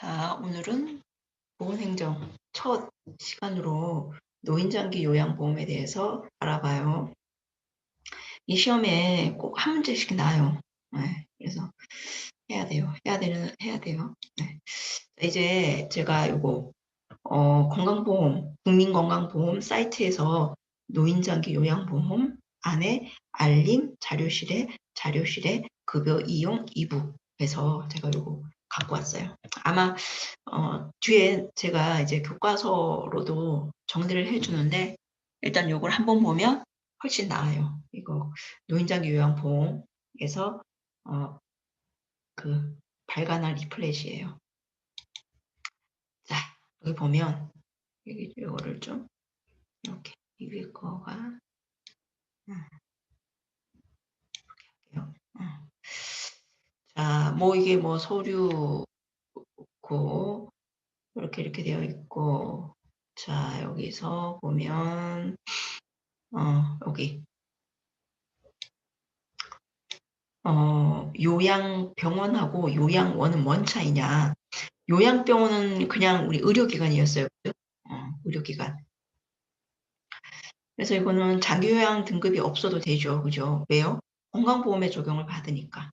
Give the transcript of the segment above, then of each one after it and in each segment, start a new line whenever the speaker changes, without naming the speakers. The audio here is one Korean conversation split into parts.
자, 오늘은 보건행정 첫 시간으로 노인장기 요양보험에 대해서 알아봐요. 이 시험에 꼭 한 문제씩 나요. 네, 그래서 해야 돼요. 해야 되는 해야 돼요. 네. 이제 제가 요거 어, 건강보험 국민건강보험 사이트에서 노인장기 요양보험 안에 알림 자료실에 자료실에 급여 이용 2부에서 제가 요거 갖고 왔어요. 아마 어, 뒤에 제가 이제 교과서로도 정리를 해주는데 일단 요걸 한번 보면 훨씬 나아요. 이거 노인장기 요양보험에서 어, 그 발간한 리플렛이에요. 자 여기 보면 여기 요거를 좀 이렇게 이 위에 거가 음, 이렇게 할게요. 음. 자, 뭐 이게 뭐 서류고 이렇게 이렇게 되어 있고. 자 여기서 보면 어 여기. 어 요양병원하고 요양원은 뭔 차이냐? 요양병원은 그냥 우리 의료기관이었어요? 어, 의료기관. 그래서 이거는 장기요양 등급이 없어도 되죠. 그죠? 왜요? 건강보험에 적용을 받으니까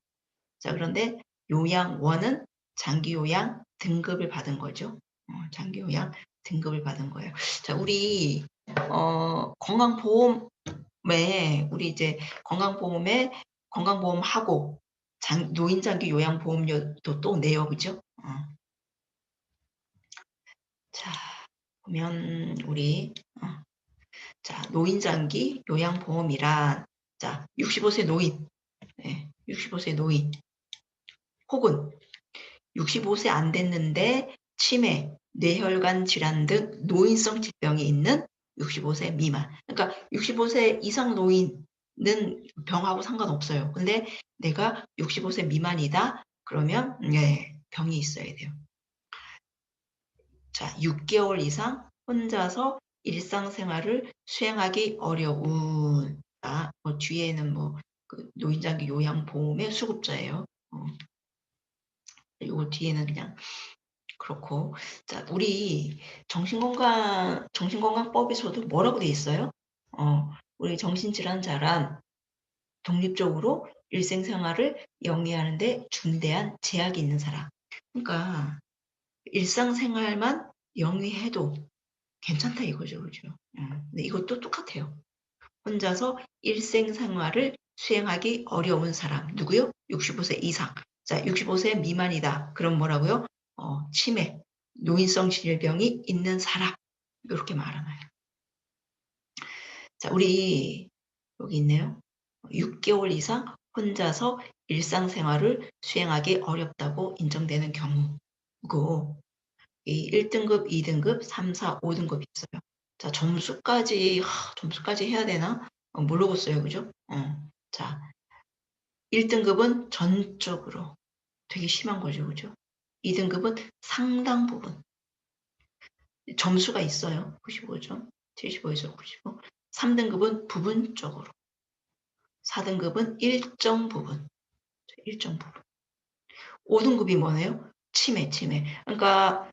자 그런데 요양원은 장기 요양 등급을 받은 거죠 어, 장기 요양 등급을 받은 거예요. 자, 우리 어, 건강보험에 우리 이제 건강보험에 건강보험하고 장, 노인장기 요양보험료도 또 내요, 그죠? 어. 자, 보면 우리 어. 자 노인장기 요양보험이란 자 65세 노인, 네, 65세 노인 혹은 65세 안 됐는데 치매, 뇌혈관 질환 등 노인성 질병이 있는 65세 미만. 그러니까 65세 이상 노인은 병하고 상관없어요. 근데 내가 65세 미만이다. 그러면 네, 병이 있어야 돼요. 자, 6개월 이상 혼자서 일상생활을 수행하기 어려운 아, 뭐 뒤에는 뭐 그 노인장기 요양보험의 수급자예요. 어. 요거 뒤에는 그냥 그렇고 자 우리 정신건강 정신건강법에서도 뭐라고 돼 있어요? 어 우리 정신질환자란 독립적으로 일생생활을 영위하는데 중대한 제약이 있는 사람. 그러니까 일상생활만 영위해도 괜찮다 이거죠, 그죠? 음, 근데 이것도 똑같아요. 혼자서 일생생활을 수행하기 어려운 사람 누구요? 65세 이상. 자, 65세 미만이다. 그럼 뭐라고요? 어, 치매, 노인성 질병이 있는 사람 이렇게 말하나요? 자, 우리 여기 있네요. 6개월 이상 혼자서 일상생활을 수행하기 어렵다고 인정되는 경우고 이 1등급, 2등급, 3, 4, 5등급 있어요. 자, 점수까지 하, 점수까지 해야 되나? 어, 모르겠어요. 그죠? 어. 자, 1등급은 전적으로 되게 심한 거죠. 그죠? 2등급은 상당 부분 점수가 있어요. 95점, 75에서 95. 3등급은 부분적으로. 4등급은 일정 부분. 일정 부분. 5등급이 뭐네요? 치매, 치매. 그러니까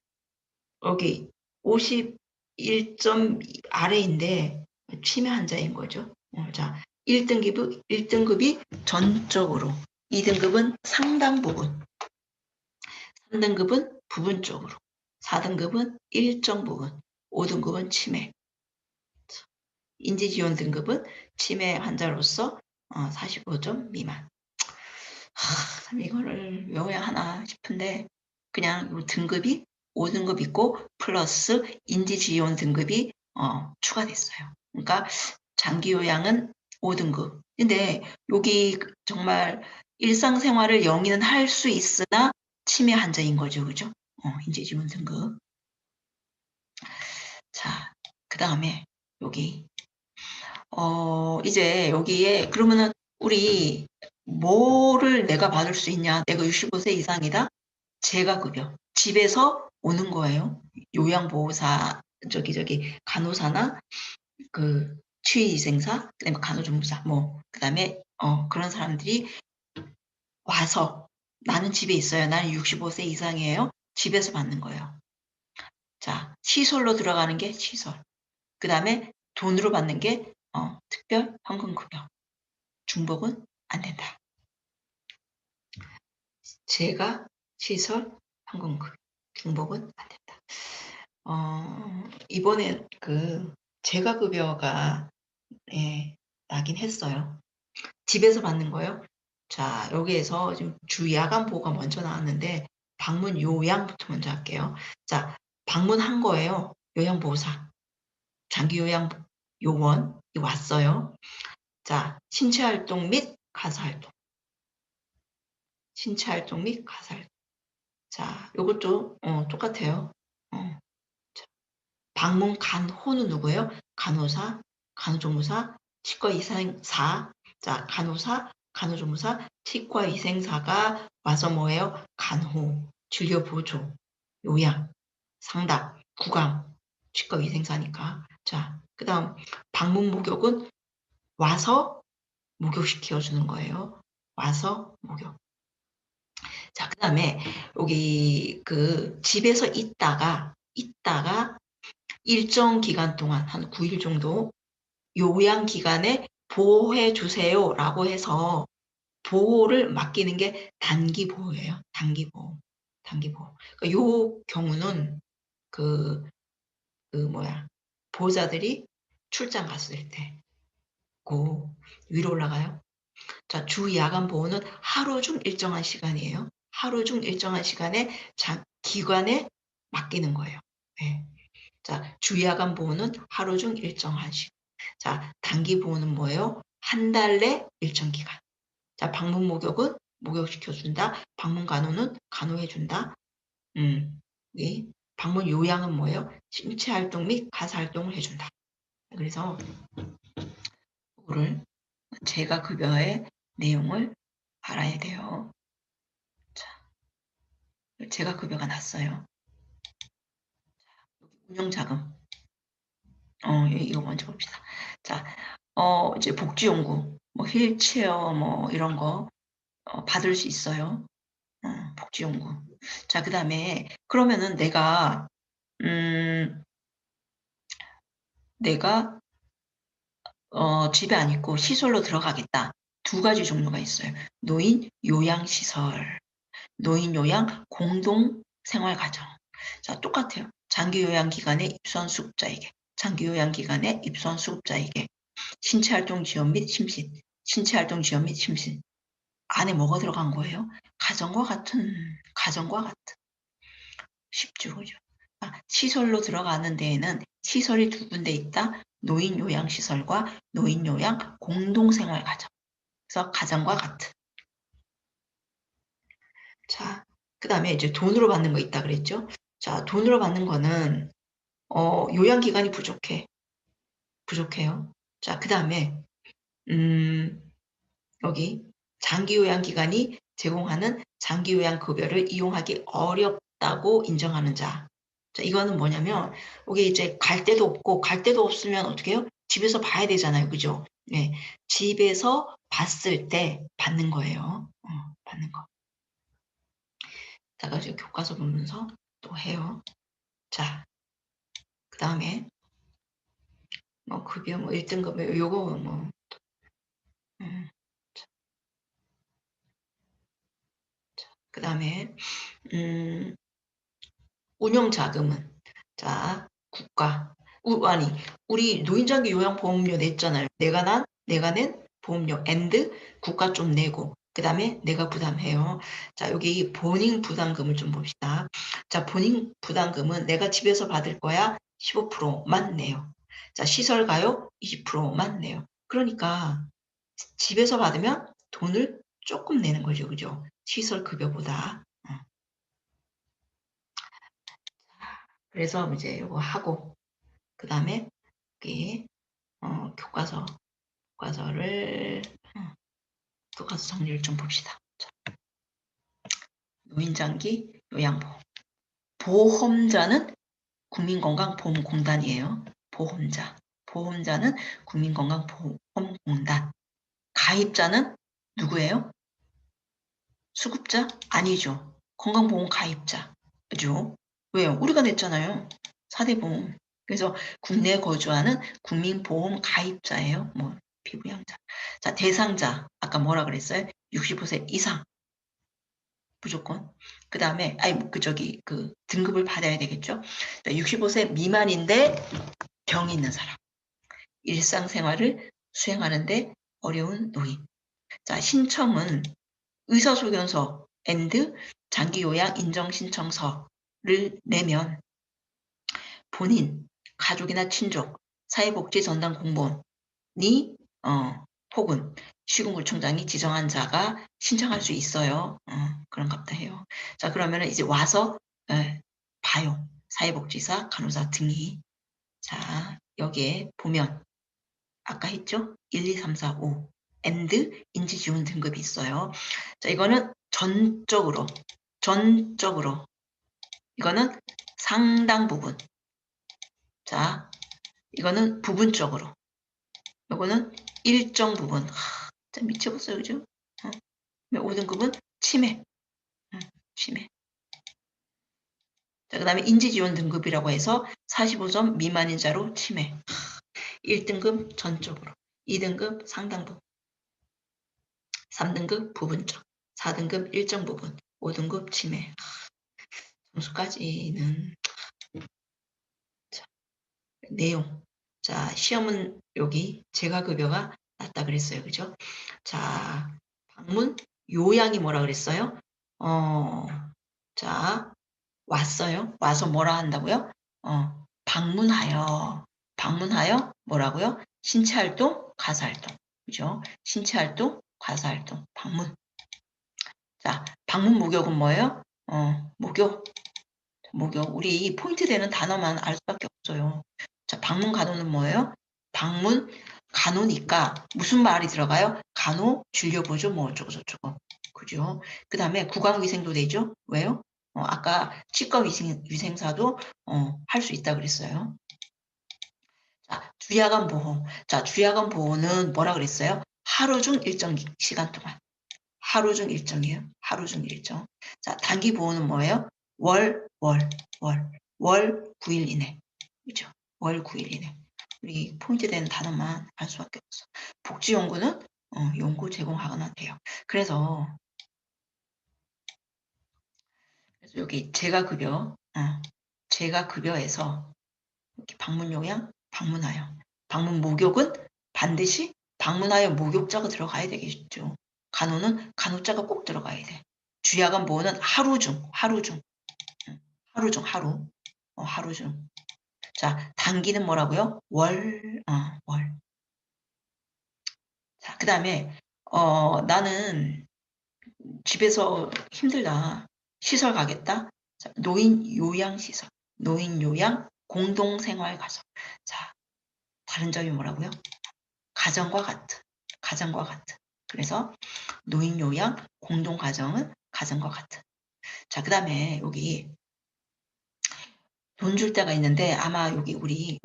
여기 51점 아래인데 치매 환자인 거죠. 어, 자, 1등급이, 1등급이 전적으로, 2등급은 상당 부분, 3등급은 부분적으로, 4등급은 일정 부분, 5등급은 치매. 인지지원 등급은 치매 환자로서 45점 어, 미만. 하, 참 이거를 외워야 하나 싶은데 그냥 등급이 5등급 있고 플러스 인지지원 등급이 어, 추가됐어요. 그러니까 장기요양은 5등급. 근데 여기 정말 일상생활을 영위는 할 수 있으나 치매 환자인 거죠. 그죠? 어, 인지지원 등급. 자, 그 다음에 여기 어, 이제 여기에 그러면은 우리 뭐를 내가 받을 수 있냐? 내가 65세 이상이다? 재가급여. 집에서 오는 거예요. 요양보호사, 저기, 저기, 간호사나 그 취위생사, 그 다음에 간호조무사, 뭐, 그 다음에, 어, 그런 사람들이 와서 나는 집에 있어요. 나는 65세 이상이에요. 집에서 받는 거예요. 자, 시설로 들어가는 게 시설. 그 다음에 돈으로 받는 게 어, 특별 현금급여. 중복은 안 된다. 제가 시설 현금급 중복은 안 된다. 어, 이번에 그 재가급여가 예, 나긴 했어요. 집에서 받는 거요. 자, 여기에서 지금 주 야간 보호가 먼저 나왔는데 방문 요양부터 먼저 할게요. 자, 방문한 거예요. 요양보호사. 장기 요양 요원이 왔어요. 자, 신체 활동 및 가사 활동. 신체 활동 및 가사 활동. 자, 요것도 어, 똑같아요. 어. 자, 방문 간호는 누구예요? 간호사, 간호조무사, 치과의생사. 자, 간호사, 간호조무사, 치과의생사가 와서 뭐예요? 간호, 진료 보조, 요양, 상담, 구강, 치과의생사니까. 자, 그 다음 방문 목욕은 와서 목욕시켜 주는 거예요. 와서 목욕. 자, 그 다음에 여기 그 집에서 있다가 있다가 일정 기간 동안 한 9일 정도 요양 기간에 보호해 주세요 라고 해서 보호를 맡기는 게 단기 보호예요. 단기 보호. 단기 보호. 그러니까 요 경우는 그, 그 뭐야 보호자들이 출장 갔을 때, 고 위로 올라가요. 자, 주 야간 보호는 하루 중 일정한 시간이에요. 하루 중 일정한 시간에 자, 기관에 맡기는 거예요. 네. 자, 주 야간 보호는 하루 중 일정한 시간. 자, 단기 보호는 뭐예요? 한 달 내 일정 기간. 자, 방문 목욕은 목욕시켜준다. 방문 간호는 간호해준다. 음, 네. 방문 요양은 뭐예요? 신체 활동 및 가사 활동을 해준다. 그래서 이거를 제가 급여의 내용을 알아야 돼요. 자, 제가 급여가 났어요. 운영자금. 어, 이거 먼저 봅시다. 자, 어, 이제 복지 연구, 뭐 휠체어, 뭐 이런 거 어, 받을 수 있어요. 어, 복지 연구. 자, 그 다음에 그러면은 내가 음, 내가 어, 집에 안 있고 시설로 들어가겠다. 두 가지 종류가 있어요. 노인 요양 시설, 노인 요양 공동 생활 가정. 자, 똑같아요. 장기 요양 기간에 입소한 수급자에게, 장기 요양 기간에 입소한 수급자에게 신체 활동 지원 및 심신, 신체 활동 지원 및 심신. 안에 뭐가 들어간 거예요? 가정과 같은, 가정과 같은. 쉽죠, 그죠? 아, 시설로 들어가는 데에는 시설이 두 군데 있다. 노인 요양 시설과 노인 요양 공동생활 가정. 그래서 가정과 같은. 자, 그 다음에 이제 돈으로 받는 거 있다 그랬죠? 자, 돈으로 받는 거는 어, 요양 기간이 부족해. 부족해요. 자, 그 다음에 음, 여기 장기 요양 기간이 제공하는 장기 요양 급여를 이용하기 어렵다고 인정하는 자. 자, 이거는 뭐냐면 여기 이제 갈 데도 없고 갈 데도 없으면 어떻게 해요? 집에서 봐야 되잖아요. 그죠? 네. 집에서 봤을 때 받는 거예요. 어, 받는 거. 제가 지금 교과서 보면서 또 해요. 자, 그 다음에 뭐 급여 뭐 1등급 요거 뭐 음, 그 다음에 음, 운영 자금은 자 국가 우, 아니 우리 노인장기 요양보험료 냈잖아요. 내가 난 내가 낸 보험료 앤드 국가 좀 내고 그 다음에 내가 부담해요. 자 여기 본인 부담금을 좀 봅시다. 자 본인 부담금은 내가 집에서 받을 거야 15%만 내요. 자 시설 가요 20%만 내요. 그러니까 집에서 받으면 돈을 조금 내는 거죠. 그죠? 시설 급여보다. 그래서 이제 이거 하고 그 다음에 어, 교과서 교과서를 어, 교과서 정리를 좀 봅시다. 자, 노인장기 요양보험 보험자는 국민건강보험공단이에요. 보험자 보험자는 국민건강보험공단 가입자는 누구예요? 수급자? 아니죠. 건강보험 가입자. 그죠? 왜요? 우리가 냈잖아요. 4대 보험. 그래서 국내에 거주하는 국민보험 가입자예요. 뭐 피부양자. 자 대상자 아까 뭐라 그랬어요? 65세 이상 무조건. 그 다음에 아니 그 저기 그 등급을 받아야 되겠죠. 65세 미만인데 병이 있는 사람. 일상생활을 수행하는데 어려운 노인. 자 신청은 의사소견서 앤드 장기요양 인정신청서를 내면 본인, 가족이나 친족, 사회복지 전담 공무원이 어, 혹은 시군구청장이 지정한 자가 신청할 수 있어요. 어, 그런갑다 해요. 자 그러면은 이제 와서 에, 봐요. 사회복지사, 간호사 등이 자 여기에 보면 아까 했죠? 1, 2, 3, 4, 5 and 인지지원 등급이 있어요. 자 이거는 전적으로 전적으로 이거는 상당 부분 자 이거는 부분적으로 이거는 일정 부분 하, 진짜 미쳐봤어요 그죠? 어. 5등급은 치매 어, 치매 자, 그 다음에 인지지원 등급이라고 해서 45점 미만인 자로 치매 하, 1등급 전적으로 2등급 상당 부분 3등급 부분적 4등급 일정 부분 5등급 치매 점수까지는 자, 내용 자 시험은 여기 재가급여가 낮다 그랬어요. 그죠? 자 방문 요양이 뭐라 그랬어요? 어 자 왔어요. 와서 뭐라 한다고요? 어 방문하여. 방문하여 뭐라고요? 신체 활동 가사 활동. 그죠? 신체 활동 가사 활동 방문. 자 방문 목욕은 뭐예요? 어 목욕. 목욕. 우리 포인트 되는 단어만 알 수밖에 없어요. 자 방문 간호는 뭐예요? 방문 간호니까 무슨 말이 들어가요? 간호, 진료보조 뭐 어쩌고 저쩌고 그죠? 그 다음에 구강위생도 되죠? 왜요? 어, 아까 치과위생, 사도 어, 할 수 있다 그랬어요. 자, 주야간 보호. 자, 주야간 보호는 뭐라 그랬어요? 하루 중 일정 시간 동안. 하루 중 일정이에요. 하루 중 일정. 자, 단기 보호는 뭐예요? 월, 월, 월. 월 9일 이내. 그죠? 월 9일 이내. 우리 포인트 되는 단어만 알 수밖에 없어. 복지 연구는 어, 연구 제공하거나 돼요. 그래서, 그래서 여기 재가급여, 어, 재가급여에서 이렇게 방문 요양, 방문하여. 방문 목욕은 반드시 방문하여 목욕자가 들어가야 되겠죠. 간호는 간호자가 꼭 들어가야 돼. 주야간 보호는 하루 중, 하루 중, 하루 중, 하루, 어, 하루 중. 자, 단기는 뭐라고요? 월, 어, 월. 자, 그 다음에, 어, 나는 집에서 힘들다. 시설 가겠다. 자, 노인 요양시설, 노인 요양 공동생활 가정. 자, 다른 점이 뭐라고요? 가정과 같은, 가정과 같은. 그래서 노인 요양 공동 가정은 가정과 같은. 자, 그 다음에 여기 돈 줄 때가 있는데 아마 여기 우리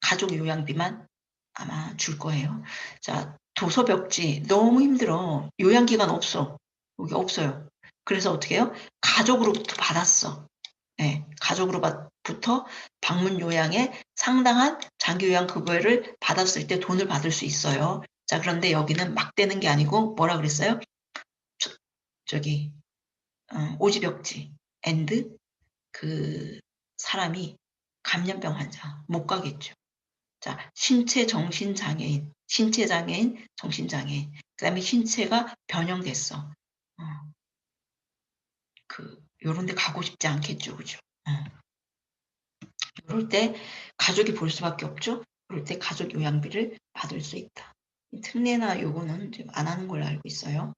가족 요양비만 아마 줄 거예요. 자, 도서벽지 너무 힘들어. 요양기간 없어. 여기 없어요. 그래서 어떻게 해요? 가족으로부터 받았어. 네, 가족으로부터 방문 요양에 상당한 장기 요양 급여를 받았을 때 돈을 받을 수 있어요. 자, 그런데 여기는 막 되는 게 아니고 뭐라 그랬어요? 저, 기 어, 오지벽지 앤드 그 사람이 감염병 환자 못 가겠죠. 자, 신체 정신 장애인, 신체 장애인, 정신 장애인. 그다음에 신체가 변형됐어. 어. 그 요런 데 가고 싶지 않겠죠. 그죠? 어. 이럴 때 가족이 볼 수밖에 없죠. 그럴 때 가족 요양비를 받을 수 있다. 특례나 요거는 안 하는 걸로 알고 있어요.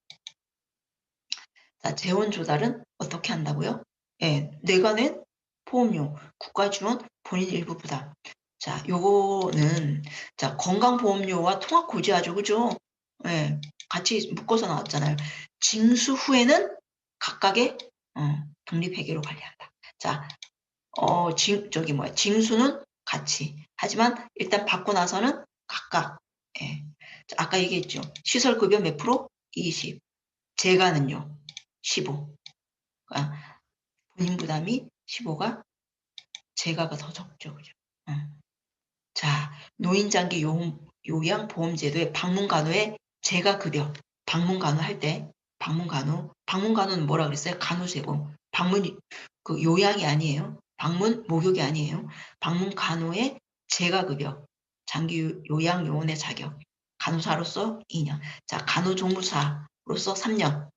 자, 재원 조달은 어떻게 한다고요? 예, 내가 낸 보험료, 국가 지원, 본인 일부 부담. 자, 요거는 자 건강보험료와 통합고지하죠, 그죠? 예, 같이 묶어서 나왔잖아요. 징수 후에는 각각의 어, 독립회계로 관리한다. 자, 어, 징, 저기 뭐야, 징수는 같이. 하지만 일단 받고 나서는 각각. 예. 자, 아까 얘기했죠. 시설급여 몇 프로? 20. 재가는요? 15. 그러니까 본인 부담이 15가 재가가 더 적죠. 그죠? 응. 자, 노인장기 요, 요양보험제도의 방문간호의 재가 급여, 방문간호 할 때, 방문간호, 방문간호는 뭐라 그랬어요? 간호제공. 방문, 그 요양이 아니에요. 방문 목욕이 아니에요. 방문 간호의 재가 급여, 장기 요양 요원의 자격, 간호사로서 2년. 자, 간호조무사로서 3년.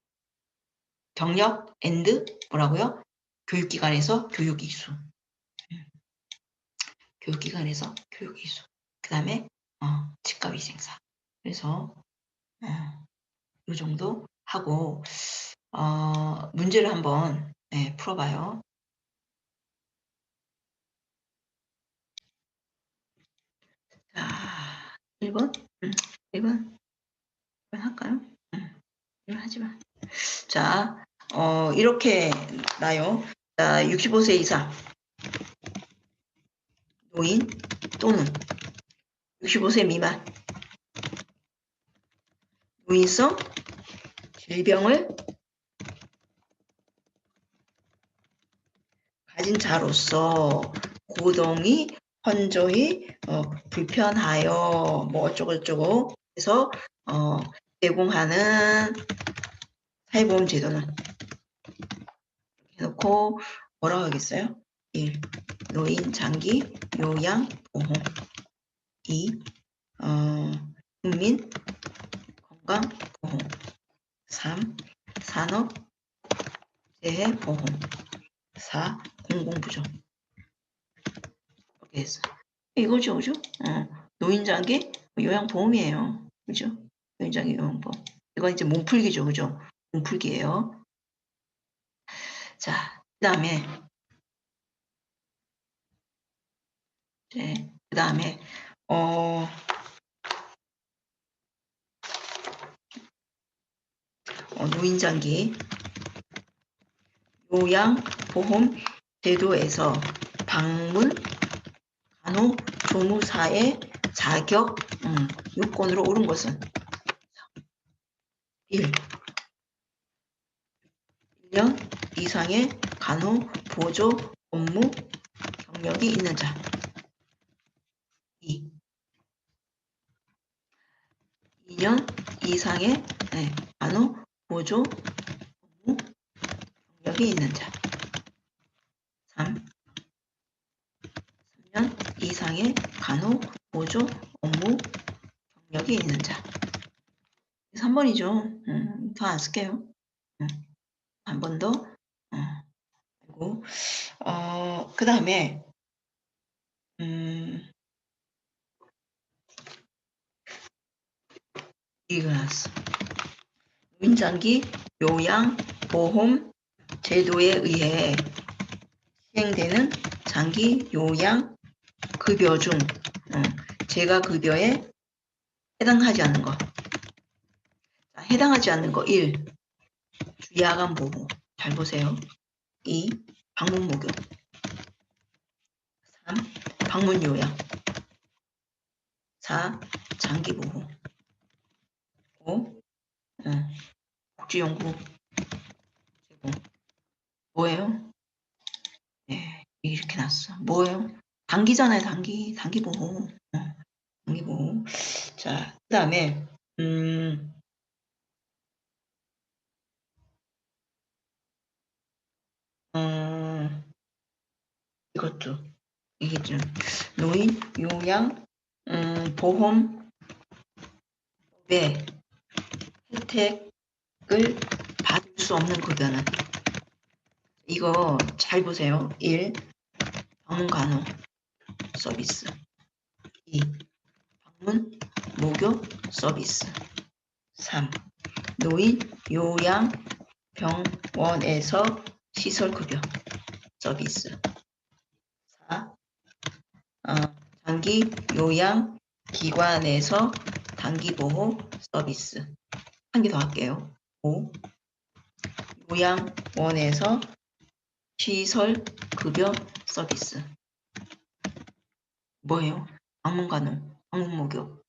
경력 앤드 뭐라고요? 교육기관에서 교육이수. 교육기관에서 교육이수. 그 다음에 어, 치과위생사. 그래서 어, 요 정도 하고 어, 문제를 한번 네, 풀어봐요. 자, 1번, 음, 1번, 1번 할까요? 음, 1번 하지 마. 자, 어, 이렇게 나요. 자, 65세 이상 노인 또는 65세 미만. 노인성 질병을 가진 자로서 고동이 현저히 어, 불편하여 뭐 어쩌고저쩌고 해서 어, 제공하는 사회보험 제도는 해놓고 뭐라고 하겠어요? 1. 노인 장기 요양 보험 2. 어, 국민 건강 보험 3. 산업 재해 보험 4. 공공부조 이렇게 해서 이거죠 그죠? 어, 노인 장기 요양 보험이에요 그죠? 노인 장기 요양 보험 이건 이제 몸풀기죠 그죠? 몸풀기예요 자, 그 다음에 네, 그 다음에 어, 어, 노인장기. 요양보험 제도에서 방문 간호조무사의 자격 음, 요건으로 오른 것은? 1. 1년 이상의 간호 보조 업무 경력이 있는 자 2. 2년 이상의 네, 간호 보조 업무 경력이 있는 자 3. 3년 이상의 간호 보조 업무 경력이 있는 자 3번이죠. 음, 더 안 쓸게요. 음, 한번 더. 어, 그 다음에 음, 이거 나왔어. 노인장기 요양보험 제도에 의해 시행되는 장기 요양 급여 중 어, 재가 급여에 해당하지 않는 거. 자, 해당하지 않는 거 1. 주야간 보호. 잘 보세요. 2. 방문 목욕. 3. 방문 요양. 4. 장기 보호. 5. 어, 국지연구 제공. 뭐예요? 네, 이렇게 났어. 뭐예요? 단기잖아요, 단기. 단기 보호. 어, 단기 보호. 자, 그 다음에, 음, 음, 이것도, 이게 좀, 노인, 요양, 음, 보험의 혜택을 받을 수 없는 급여는 이거 잘 보세요. 1. 방문 간호 서비스 2. 방문 목욕 서비스 3. 노인 요양 병원에서 시설급여 서비스 4. 어, 장기 요양 기관에서 단기보호 서비스 한 개 더 할게요. 5. 요양원에서 시설 급여 서비스 뭐예요? 방문간호, 방문목욕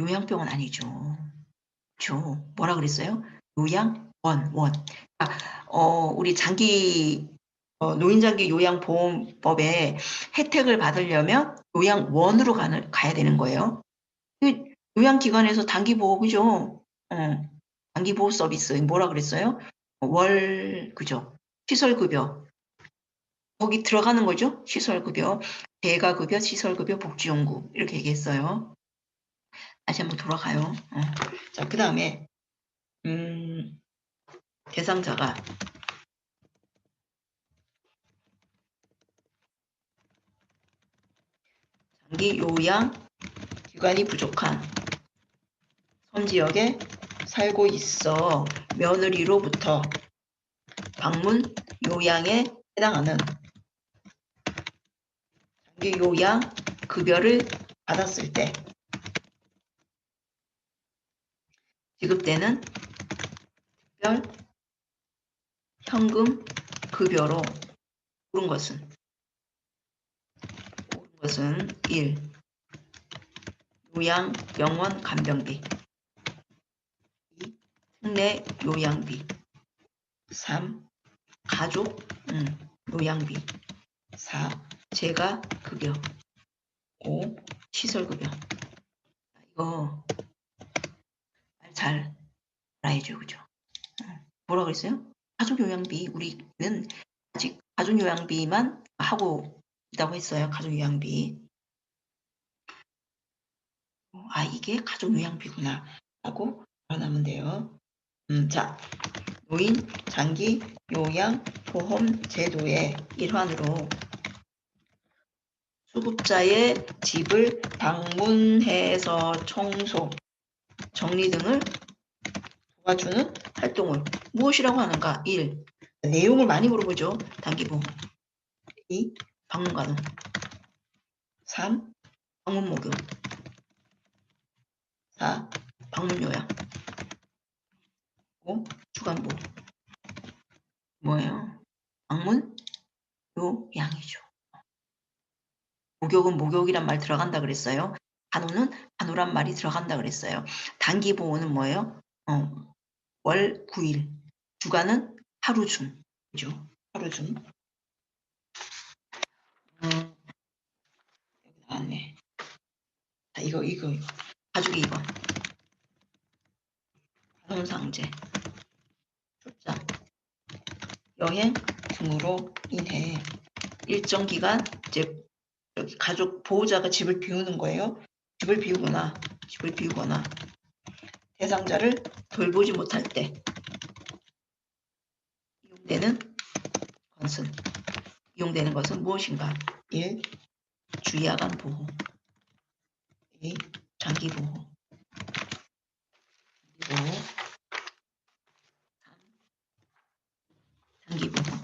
요양병원 아니죠. 죠 뭐라 그랬어요? 요양 원, 원. 아, 어, 우리 장기 어, 노인장기 요양보험법에 혜택을 받으려면 요양원으로 가는, 가야 되는 거예요. 그 요양기관에서 단기보호, 그죠? 어, 단기보호 서비스, 뭐라 그랬어요? 월, 그죠? 시설급여. 거기 들어가는 거죠? 시설급여, 대가급여, 시설급여, 복지연구. 이렇게 얘기했어요. 다시 한번 돌아가요. 어. 자, 그 다음에, 음, 대상자가 장기 요양 기관이 부족한 섬지역에 살고 있어. 며느리로부터 방문 요양에 해당하는 장기 요양 급여를 받았을 때 지급되는 특별 현금 급여로 오른 것은 오른 것은 1. 요양 병원 간병비 2. 특례 요양비 3. 가족 음, 요양비 4. 재가 급여 5. 시설 급여 이거 말잘 알아야죠 그죠 어, 뭐라 그랬어요? 가족 요양비 우리는 아직 가족 요양비만 하고 있다고 했어요 가족 요양비. 아 이게 가족 요양비구나 하고 알아나면 돼요. 음, 자 노인 장기 요양 보험 제도의 일환으로 수급자의 집을 방문해서 청소, 정리 등을 도와주는 활동을 무엇이라고 하는가? 1. 내용을 많이 물어보죠. 단기보험 2. 방문 가능 3. 방문 목욕 4. 방문 요양 5. 주간보 뭐예요? 방문 요양이죠. 목욕은 목욕이란 말 들어간다 그랬어요. 간호는 간호란 말이 들어간다 그랬어요. 단기 보호는 뭐예요? 어, 월 9일. 주간은 하루 중. 그죠? 하루 중. 음, 여기 나왔네. 자, 이거, 이거, 이거. 가족이 2번. 간혼상제. 출장. 여행 등으로 인해 일정 기간 이제 가족 보호자가 집을 비우는 거예요. 집을 비우거나 집을 비우거나 대상자를 돌보지 못할 때 이용되는 것은 이용되는 것은 무엇인가? 1. 주야간 보호 2. 장기 보호 3. 장기 보호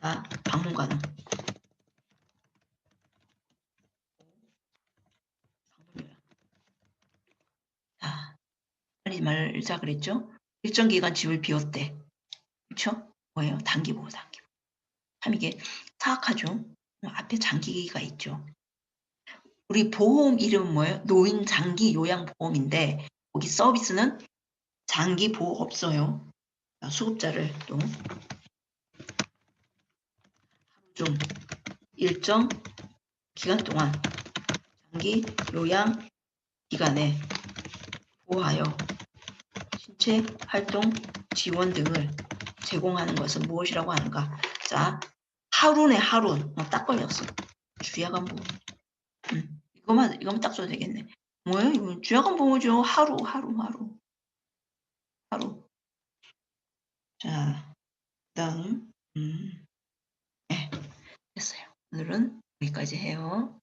4. 방문 가능 방문 요양 자, 말자 그랬죠? 일정 기간 집을 비웠대. 그렇죠? 뭐예요? 단기 보호, 단기 보호. 참 이게 사악하죠? 앞에 장기가 있죠. 우리 보험 이름은 뭐예요? 노인 장기 요양 보험인데 거기 서비스는 장기 보호 없어요. 자, 수급자를 또중 일정 기간 동안 장기 요양 기간에 보호하여 신체 활동 지원 등을 제공하는 것은 무엇이라고 하는가? 자, 하루네 하루. 어, 딱 걸렸어. 주야간 보호. 음, 이거만 이거만 딱 써도 되겠네. 뭐예요? 이거 주야간 보호죠. 하루 하루 하루 하루. 자, 그 다음 음, 네, 됐어요. 오늘은 여기까지 해요.